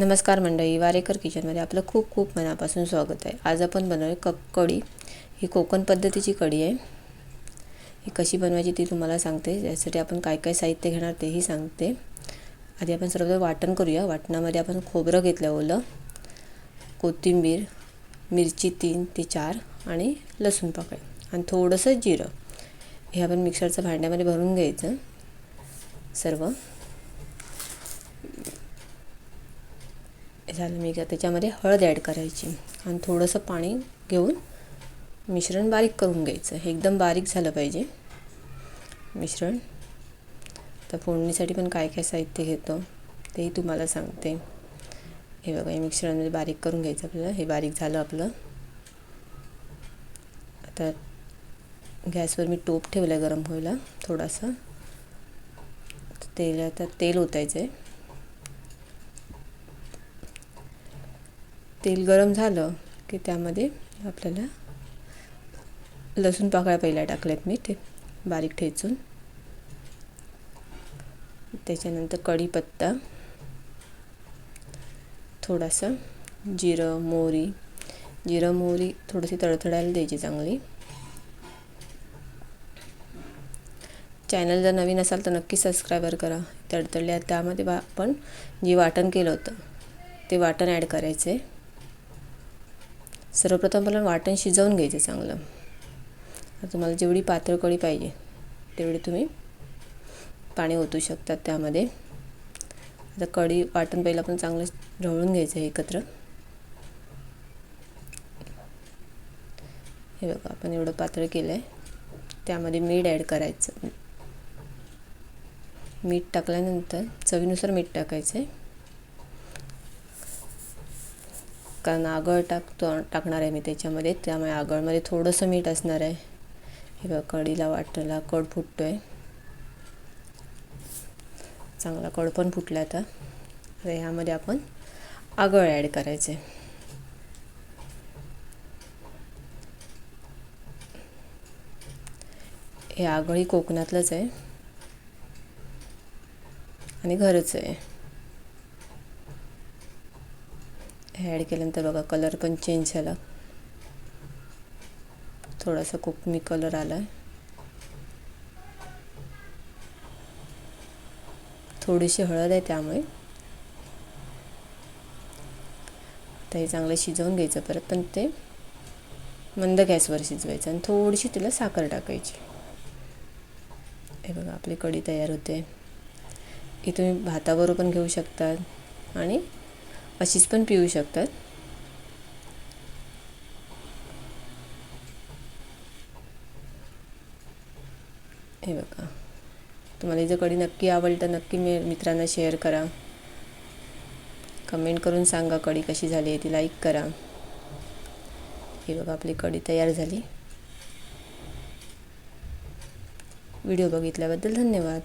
नमस्कार मंडळी वारेकर किचनमध्ये आपलं खूप खूप मनापासून स्वागत आहे. आज आपण बनवूया क कढी. ही कोकण पद्धतीची कढी आहे. ही कशी बनवायची ती तुम्हाला सांगते. यासाठी आपण काय काय साहित्य घेणार तेही सांगते. आधी आपण सर्व वाटण करूया. वाटणामध्ये आपण खोबरं घेतलं ओलं कोथिंबीर मिरची तीन ते चार आणि लसूण पाकळी आणि थोडंसं जिरं. हे आपण मिक्सरचं भांड्यामध्ये भरून घ्यायचं. सर्व. झालं मी का त्याच्यामध्ये हळद ॲड करायची. आणि थोडंसं पाणी घेऊन मिश्रण बारीक करून घ्यायचं. हे एकदम बारीक झालं पाहिजे. मिश्रण. तर फोडणीसाठी पण काय काय साहित्य घेतो तेही तुम्हाला सांगते. हे बघा हे मिश्रणमध्ये बारीक करून घ्यायचं आपल्याला. हे बारीक झालं आपलं. आता गॅसवर मी टोप ठेवलं आहे गरम व्हायला थोडासा. तेल आता तेल ओतायचं आहे तेल गरम झालं की त्यामध्ये आपल्याला लसूण पाकळ्या पहिल्या टाकल्यात मी ते बारीक ठेचून. त्याच्यानंतर कढीपत्ता थोडासा जिरं मोहरी. जिरं मोहरी थोडीशी तडतडायला द्यायची चांगली. चॅनल जर नवीन असाल तर नक्की सबस्क्रायबर करा. तडतडल्या त्यामध्ये बा आपण जे वाटण केलं होतं ते वाटण ॲड करायचं आहे सर्वप्रथम मला वाटण शिजवून घ्यायचं चांगलं. तुम्हाला जेवढी पातळ कढी पाहिजे तेवढी तुम्ही पाणी ओतू शकतात त्यामध्ये. आता कढी वाटण पहिलं आपण चांगलं ढवळून घ्यायचं आहे एकत्र. हे बघा आपण एवढं पातळ केलं आहे त्यामध्ये मीठ ॲड करायचं. मीठ टाकल्यानंतर चवीनुसार मीठ टाकायचं आहे कारण आगळ टाकतो टाकणार आहे मी त्याच्यामध्ये. त्यामुळे आगळमध्ये थोडंसं मीठ असणार आहे. हे बघ कढीला वाटला कड फुटतो आहे चांगला कड पण फुटला आता. तर ह्यामध्ये आपण आगळ ॲड करायचे हे आगळ ही कोकणातलंच आहे. आणि घरच आहे. हे ॲड केल्यानंतर बघा कलर पण चेंज झाला. थोडासा कोकमी कलर आला आहे थोडीशी हळद आहे त्यामुळे. आता हे चांगलं शिजवून घ्यायचं परत पण ते मंद गॅसवर शिजवायचं आणि थोडीशी तिला साखर टाकायची. हे बघा आपली कढी तयार होते. ही तुम्ही भाताबरोबर पण घेऊ शकतात. आणि अशीच पण पिऊ शकतात. हे बघा. तुम्हाला जर कढी नक्की आवडतं नक्की मी मित्रांना शेअर करा. कमेंट करून सांगा कढी कशी झाली आहे ती लाईक करा. हे बघा आपली कढी तयार झाली. व्हिडिओ बघितल्याबद्दल धन्यवाद.